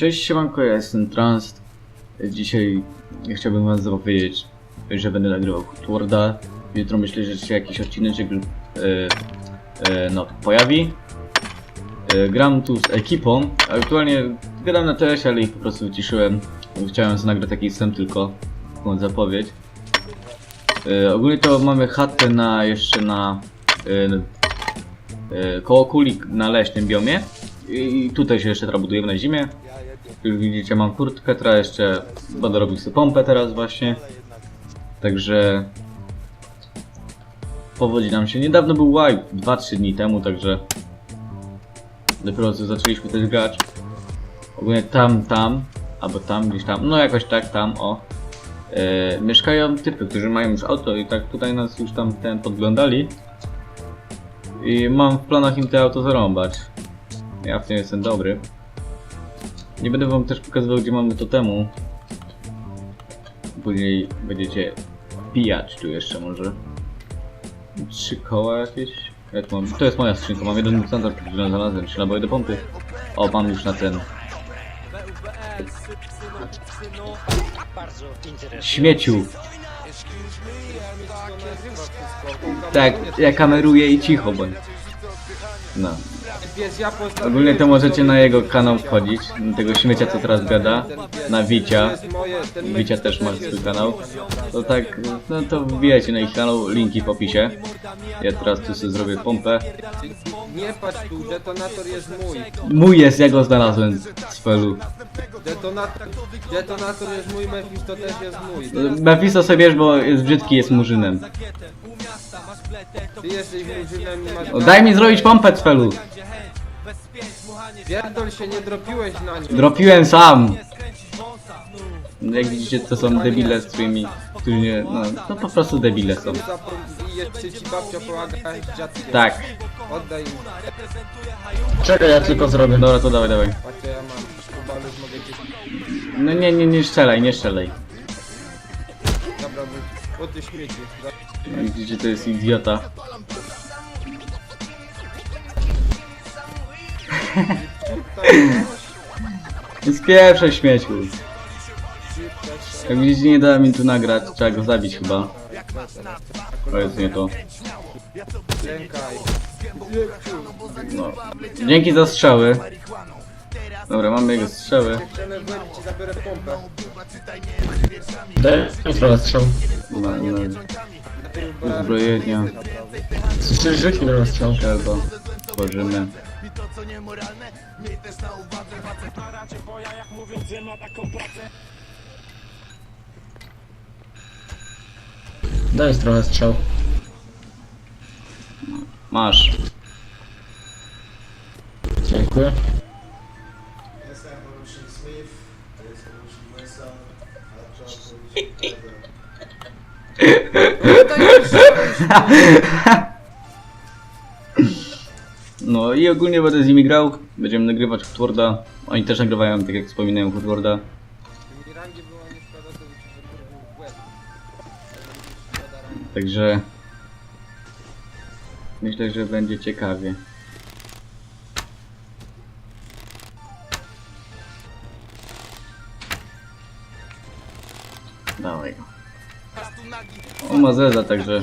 Cześć, siemanko, ja jestem Trans. Dzisiaj chciałbym wam zapowiedzieć, że będę nagrywał Worda. Jutro myślę, że się jakiś odcinek e, e, no, pojawi. E, gram tu z ekipą. Aktualnie gadam na TS, ale ich po prostu wyciszyłem. Chciałem nagrać taki wstęp tylko, taką zapowiedź. Ogólnie to mamy chatę na jeszcze na e, koło kuli na leśnym biomie. I tutaj się jeszcze teraz budujemy na zimie. Jak widzicie mam kurtkę, teraz jeszcze będę robił sobie pompę teraz właśnie. Także powodzi nam się. Niedawno był wipe, 2-3 dni temu, także dopiero co zaczęliśmy też grać. Ogólnie tam, tam, albo tam, gdzieś tam, no jakoś tak, tam, o. E, mieszkają typy, którzy mają już auto i tak tutaj nas już tam ten podglądali. I mam w planach im te auto zarąbać. Ja w tym jestem dobry. Nie będę wam też pokazywał gdzie mamy totemu. Później będziecie pijać tu jeszcze może. Trzy koła jakieś. Jak mam? To jest moja skrzynka, mam jeden standard, który znalazłem, trzy naboje do pompy. O, mam już na ten. Śmieciu. Tak, ja kameruję i cicho bądź. No. Pies ja postawiłem Ogólnie to możecie na jego kanał wchodzić, na tego śmiecia co teraz gada, na Wicia. Wicia też ma swój kanał. To tak, no to wbijajcie na ich kanał, linki w opisie. Ja teraz tu sobie zrobię pompę. Nie patrz tu, detonator jest mój. Mój jest, ja go znalazłem z felu. Detonator, detonator jest mój, Memphis to też jest mój. Mephisto sobie bierz, bo jest brzydki, jest murzynem. Ty jesteś murzynem i masz... Daj mi zrobić pompę z felu. Pierdol się, nie dropiłeś na nią. Dropiłem sam. Jak widzicie, to są debile, z którymi, którzy nie, no, to po prostu debile są. Zapom- I jeszcze ci babcia pomaga z dziadkiem. Tak. Oddaj mi. Czekaj, ja tylko zrobię. Dobra, to dawaj, dawaj. Patrzcie, ja mam. Kubalus mogę cię... No nie, nie, nie strzelaj, nie strzelaj. Dobra, bo... O ty śmieci. Jak Widzicie, to jest idiota. Z pierwszej śmieciu. Jak widzicie, nie dałem mi tu nagrać, trzeba go zabić chyba. To jest nie to. No. Dzięki za strzały. Dobra, mamy jego strzały. Chcemy w łeb ci zabiorę pompę. Daj mi trochę strzał. No, no, Najpierw brałem- uzbrojenia, Słyszysz, rzuć mi trochę strzał. strzelba, tworzymy. Daj trochę strzał. Masz. Dziękuję. Evolution Smith. To No i ogólnie będę z nimi grał. Będziemy nagrywać Hotworda. Oni też nagrywają, tak jak wspominałem, rangi. Także myślę, że będzie ciekawie. Dawaj. On ma zeza, także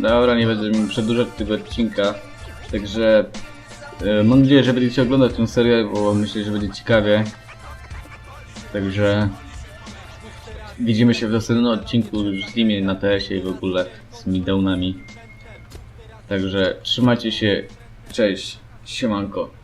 Dobra, nie będę przedłużać tego odcinka. Także e, mam nadzieję, że będziecie oglądać tę serię, bo myślę, że będzie ciekawie. Także widzimy się w następnym odcinku z nimi na TS-ie i w ogóle z middownami. Także trzymajcie się. Cześć. Siemanko.